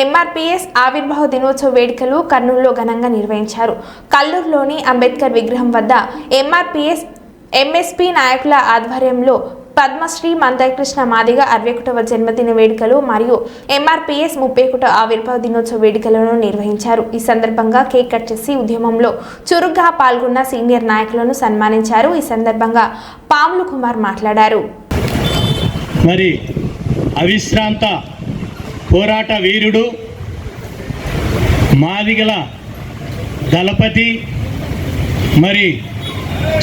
MRPS ఆవిర్భావ దినోత్సవ వేడుకలు కర్నూలులో ఘనంగా నిర్వహించారు. కల్లూరులోని అంబేద్కర్ విగ్రహం వద్ద ఎంఆర్పీఎస్ ఎంఎస్పీ నాయకుల ఆధ్వర్యంలో పద్మశ్రీ మందకృష్ణ మాదిగ అరవై జన్మదిన వేడుకలు మరియు ఎంఆర్పీఎస్ ముప్పై ఒకటో ఆవిర్భావ దినోత్సవ వేడుకలను నిర్వహించారు. ఈ సందర్భంగా కేక్ కట్ చేసి ఉద్యమంలో చురుగ్గా పాల్గొన్న సీనియర్ నాయకులను సన్మానించారు. ఈ సందర్భంగా పాములు కుమార్ మాట్లాడారు. మరి అవిశ్రాంత పోరాట వీరుడు మాదిగల దళపతి. మరి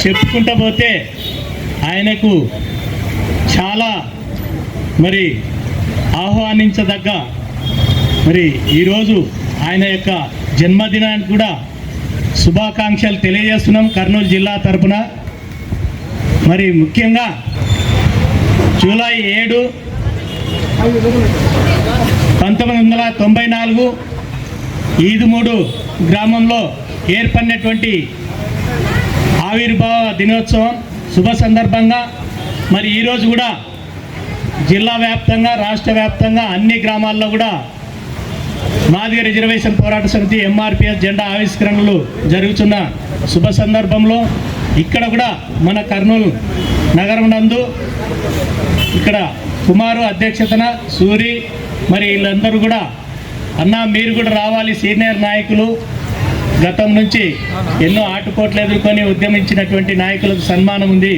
చెప్పుకుంటా పోతే ఆయనకు చాలా మరి ఆహ్వానించదగ్గ మరి ఈరోజు ఆయన యొక్క జన్మదినానికి కూడా శుభాకాంక్షలు తెలియజేస్తున్నాం కర్నూలు జిల్లా తరపున. మరి ముఖ్యంగా జూలై ఏడు పంతొమ్మిది వందల తొంభై నాలుగు ఈదుమూడు గ్రామంలో ఏర్పడినటువంటి ఆవిర్భావ దినోత్సవం శుభ సందర్భంగా మరి ఈరోజు కూడా జిల్లా వ్యాప్తంగా రాష్ట్ర వ్యాప్తంగా అన్ని గ్రామాల్లో కూడా మాదిగ రిజర్వేషన్ పోరాట సమితి ఎంఆర్పిఎస్ జెండా ఆవిష్కరణలు జరుగుతున్న శుభ సందర్భంలో ఇక్కడ కూడా మన కర్నూలు నగరం నందు ఇక్కడ కుమారు అధ్యక్షతన సూరి మరి వీళ్ళందరూ కూడా అన్న మీరు కూడా రావాలి సీనియర్ నాయకులు. గతం నుంచి ఎన్నో ఆటుపోట్లు ఎదుర్కొని ఉద్యమించినటువంటి నాయకులకు సన్మానం ఉంది.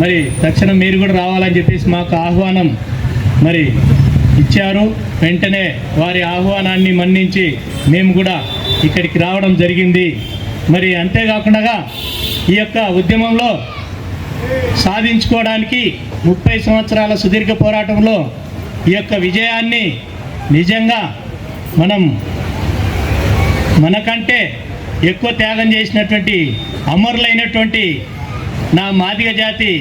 మరి తక్షణం మీరు కూడా రావాలని చెప్పేసి మాకు ఆహ్వానం మరి ఇచ్చారు. వెంటనే వారి ఆహ్వానాన్ని మన్నించి మేము కూడా ఇక్కడికి రావడం జరిగింది. మరి అంతేకాకుండా ఈ యొక్క ఉద్యమంలో సాధించుకోవడానికి ముప్పై సంవత్సరాల సుదీర్ఘ పోరాటంలో ఈ యొక్క విజయాన్ని నిజంగా మనం మనకంటే ఎక్కువ త్యాగం చేసినటువంటి అమరులైనటువంటి నా మాదిగ జాతి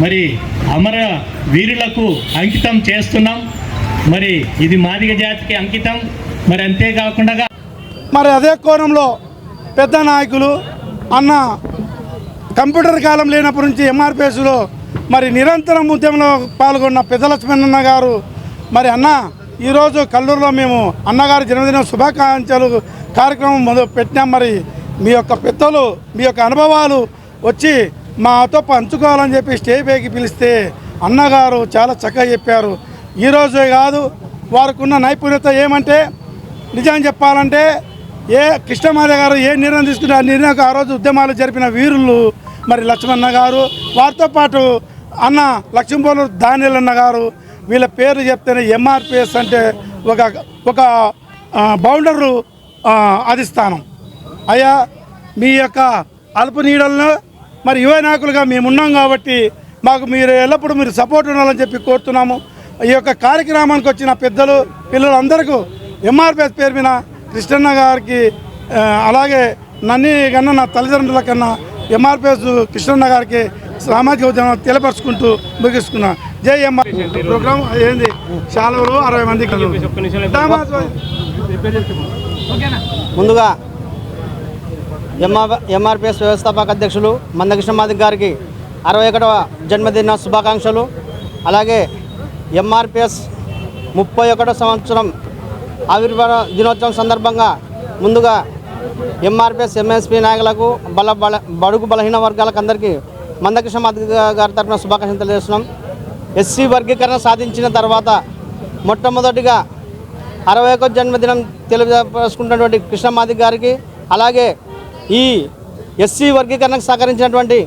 మరి అమర వీరులకు అంకితం చేస్తున్నాం. మరి ఇది మాదిగ జాతికి అంకితం. మరి అంతేకాకుండా మరి అదే కోణంలో పెద్ద నాయకులు అన్న కంప్యూటర్ కాలం లేనప్పటి నుంచి ఎంఆర్పిఎస్లో మరి నిరంతరం ఉద్యమంలో పాల్గొన్న పెద్ద లక్ష్మణన్న గారు మరి అన్న ఈరోజు కల్లూరులో మేము అన్నగారి జన్మదిన శుభాకాంక్షలు కార్యక్రమం మొదలు పెట్టినాం. మరి మీ యొక్క పెద్దలు మీ యొక్క అనుభవాలు వచ్చి మాతో పంచుకోవాలని చెప్పి స్టేజ్ పైకి పిలిస్తే అన్నగారు చాలా చక్కగా చెప్పారు. ఈరోజే కాదు వారికున్న నైపుణ్యత ఏమంటే నిజం చెప్పాలంటే ఏ కృష్ణమాధ గారు ఏ నిర్ణయం తీసుకుంటే ఆ నిర్ణయం ఆ రోజు ఉద్యమాలు జరిపిన వీరులు మరి లక్ష్మణ గారు వారితో పాటు అన్న లక్ష్మీపోలు దానిలన్న అన్న గారు వీళ్ళ పేరు చెప్తేనే ఎంఆర్పిఎస్ అంటే ఒక ఒక బౌండరు అధిస్థానం అయ్యా మీ యొక్క అల్ప నీడలను మరి యువ నాయకులుగా మేము ఉన్నాం కాబట్టి మాకు మీరు ఎల్లప్పుడూ మీరు సపోర్ట్ ఉండాలని చెప్పి కోరుతున్నాము. ఈ యొక్క కార్యక్రమానికి వచ్చిన పెద్దలు పిల్లలందరికీ ఎంఆర్పిఎస్ పేరు మీద కృష్ణన్న గారికి అలాగే నన్ను కన్నా నా తల్లిదండ్రుల కన్నా ఎంఆర్పిఎస్ కృష్ణన్న గారికి సామాజిక ఉద్యమం తెలియపరుచుకుంటూ ముగిస్తున్నా. జై ఎంఆర్ ప్రోగ్రామ్ ఏంది? శాలవలు అరవై మంది ముందుగా ఎంఆర్ ఎంఆర్పిఎస్ వ్యవస్థాపక అధ్యక్షులు మందకృష్ణ మాదిక్ గారికి అరవై ఒకటవ జన్మదిన శుభాకాంక్షలు. అలాగే ఎంఆర్పిఎస్ ముప్పై ఒకటో సంవత్సరం ఆవిర్భావ దినోత్సవం సందర్భంగా ముందుగా ఎంఆర్పిఎస్ ఎంఎస్పి నాయకులకు బల బల బడుగు బలహీన వర్గాలకు అందరికీ మందకృష్ణ మాదిక్ గారి తరఫున శుభాకాంక్షలు తెలియజేస్తున్నాం. ఎస్సీ వర్గీకరణ సాధించిన తర్వాత మొట్టమొదటిగా అరవై ఒక జన్మదినం తెలియజేసుకుంటున్నటువంటి కృష్ణమాధి గారికి అలాగే ఈ ఎస్సీ వర్గీకరణకు సహకరించినటువంటి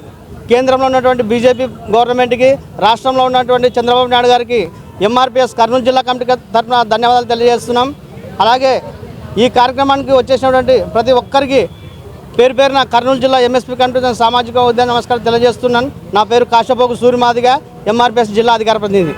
కేంద్రంలో ఉన్నటువంటి బీజేపీ గవర్నమెంట్కి రాష్ట్రంలో ఉన్నటువంటి చంద్రబాబు నాయుడు గారికి ఎంఆర్పిఎస్ కర్నూలు జిల్లా కమిటీ తరఫున ధన్యవాదాలు తెలియజేస్తున్నాం. అలాగే ఈ కార్యక్రమానికి వచ్చేసినటువంటి ప్రతి ఒక్కరికి పేరు పేరు నా కర్నూలు జిల్లా ఎంఎస్పీ కంటూ సామాజిక ఉద్యమ నమస్కారం తెలియజేస్తున్నాను. నా పేరు కాశపోకు సూర్యమాదిగా ఎంఆర్పిఎస్ జిల్లా అధికార ప్రతినిధి.